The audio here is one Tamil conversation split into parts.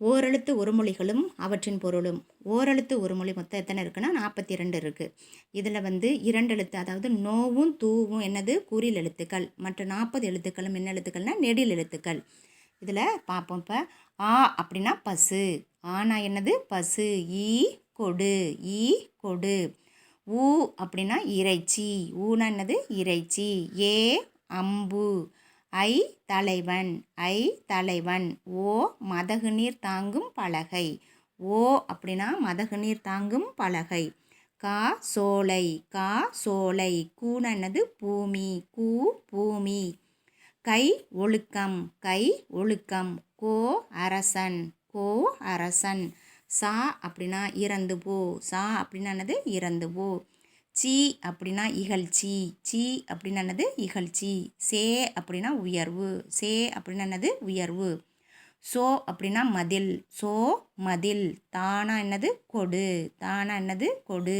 ஓரெழுத்து ஒருமொழிகளும் அவற்றின் பொருளும். ஓரெழுத்து ஒருமொழி மொத்தம் எத்தனை இருக்குன்னா நாற்பத்தி ரெண்டு இருக்குது இதில் வந்து இரண்டு எழுத்து அதாவது நோவும் தூவும் என்னது? குறில் எழுத்துக்கள். மற்ற நாற்பது எழுத்துக்களும் என்ன எழுத்துக்கள்னா? நெடில் எழுத்துக்கள். இதில் பார்ப்போம் இப்போ. ஆ அப்படின்னா பசு. ஆனா என்னது? பசு. ஈ கொடு. ஈ கொடு. ஊ அப்படின்னா இறைச்சி. ஊனா என்னது? இறைச்சி. ஏ அம்பு. ஐ தலைவன் ஐ தலைவன். ஓ மதகு நீர் தாங்கும் பலகை. ஓ அப்படின்னா மதகு நீர் தாங்கும் பலகை. கா சோலை கா சோலை. கூனா பூமி. கூ பூமி. கை ஒழுக்கம் கை ஒழுக்கம். கோ அரசன் கோ அரசன். சா அப்படின்னா இறந்து போ. சா அப்படின்னானது என்னது? இறந்து போ. சி அப்படின்னா இகழ்ச்சி சி அப்படின்னு என்னது? இகழ்ச்சி. சே அப்படின்னா உயர்வு. சே அப்படின்னு என்னது? உயர்வு. சோ அப்படின்னா மதில். சோ மதில். தானா என்னது? கொடு. தானா என்னது? கொடு.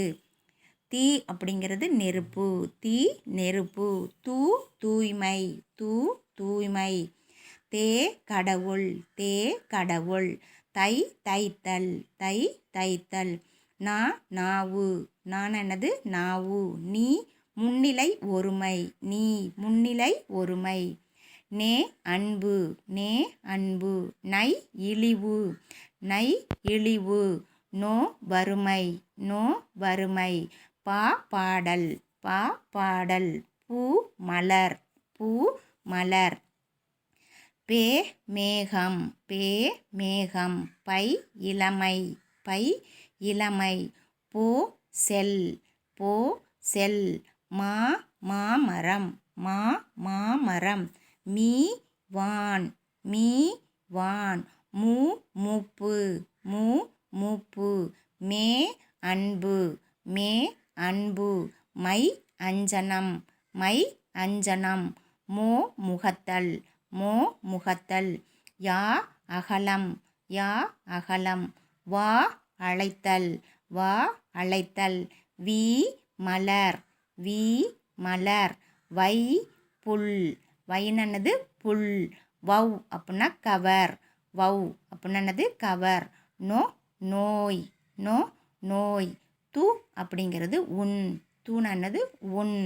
தீ அப்படிங்கிறது நெருப்பு. தீ நெருப்பு. தூ தூய்மை. தூ தூய்மை. தே கடவுள். தே கடவுள். தை தைத்தல். தை தைத்தல். நா நாவு. நான் என்னது? நாவு. நீ முன்னிலை ஒருமை. நீ முன்னிலை ஒருமை. நே அன்பு. நே அன்பு. நை இழிவு. நை இழிவு. நோ வறுமை. நோ வறுமை. பா பாடல். பா பாடல். பூ மலர். பூ மலர். பே மேகம். பே மேகம். பை இளமை. பை இளமை. போ செல். போ செல். மா மாமரம். மா மாமரம். மீ வான். மீ வான். மூ மூப்பு. மூ மூப்பு. மே அன்பு. மே அன்பு. மை அஞ்சனம். மை அஞ்சனம். மோ முகத்தல். மோ முகத்தல். யா அகலம். யா அகலம். வா அழைத்தல். வா அழைத்தல். வி மலர். வி மலர். வை புல். வைனது புல். வவ் அப்படின்னா கவர். வவ் அப்படின்னது கவர். நோ நோய். நோ நோய். தூ அப்படிங்கிறது உன். தூணானது உன்.